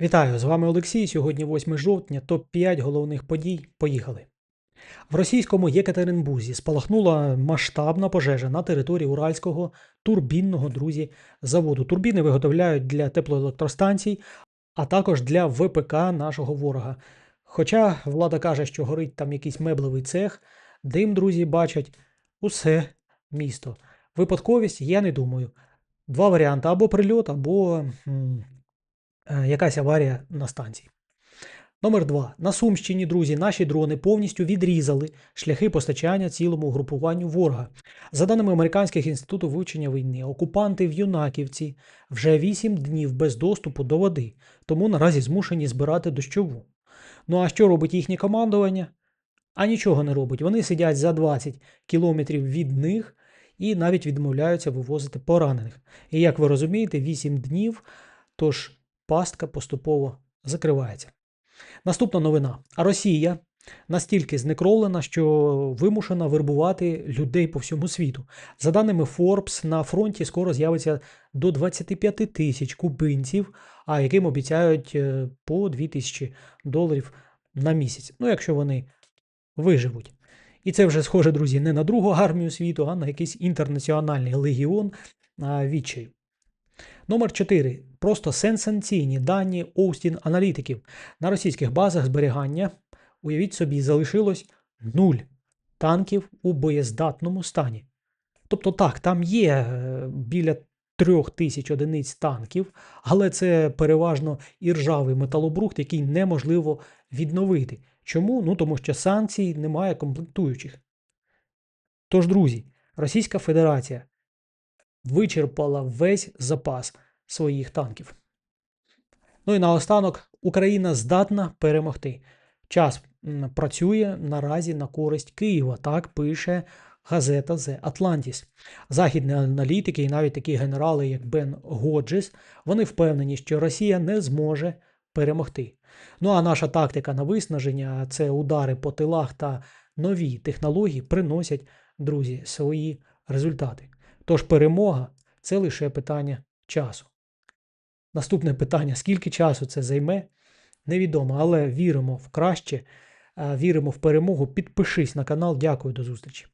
Вітаю, з вами Олексій. Сьогодні 8 жовтня, топ-5 головних подій. Поїхали. В російському Єкатеринбурзі спалахнула масштабна пожежа на території уральського турбінного друзі заводу. Турбіни виготовляють для теплоелектростанцій, а також для ВПК нашого ворога. Хоча влада каже, що горить там якийсь меблевий цех, дим друзі бачать усе місто. Випадковість, я не думаю. Два варіанти: або прильот, або м, якась аварія на станції. Номер 2. На Сумщині, друзі, наші дрони повністю відрізали шляхи постачання цілому групуванню ворога. За даними Американських інститутів вивчення війни, окупанти в Юнаківці вже 8 днів без доступу до води, тому наразі змушені збирати дощову. Ну а що робить їхнє командування? А нічого не робить. Вони сидять за 20 кілометрів від них і навіть відмовляються вивозити поранених. І як ви розумієте, 8 днів, тож пастка поступово закривається. Наступна новина. Росія настільки знекровлена, що вимушена вербувати людей по всьому світу. За даними Forbes, на фронті скоро з'явиться до 25 тисяч кубинців, а яким обіцяють е, по 2 тисячі доларів на місяць. Ну, якщо вони виживуть. І це вже схоже, друзі, не на другу армію світу, а на якийсь інтернаціональний легіон відчаю. Номер 4. Просто сенсаційні дані Оустін аналітиків. На російських базах зберігання, уявіть собі, залишилось нуль танків у боєздатному стані. Тобто, так, там є е, біля трьох тисяч одиниць танків, але це переважно іржавий металобрухт, який неможливо відновити. Чому? Ну тому що санкцій немає комплектуючих. Тож, друзі, Російська Федерація вичерпала весь запас своїх танків. Ну і наостанок Україна здатна перемогти. Час працює наразі на користь Києва. Так пише газета The Atlantis. Західні аналітики і навіть такі генерали, як Бен Годжес, вони впевнені, що Росія не зможе перемогти. Ну а наша тактика на виснаження це удари по тилах та нові технології приносять, друзі, свої результати. Тож перемога це лише питання часу. Наступне питання: скільки часу це займе? Невідомо, але віримо в краще, віримо в перемогу. Підпишись на канал. Дякую, до зустрічі.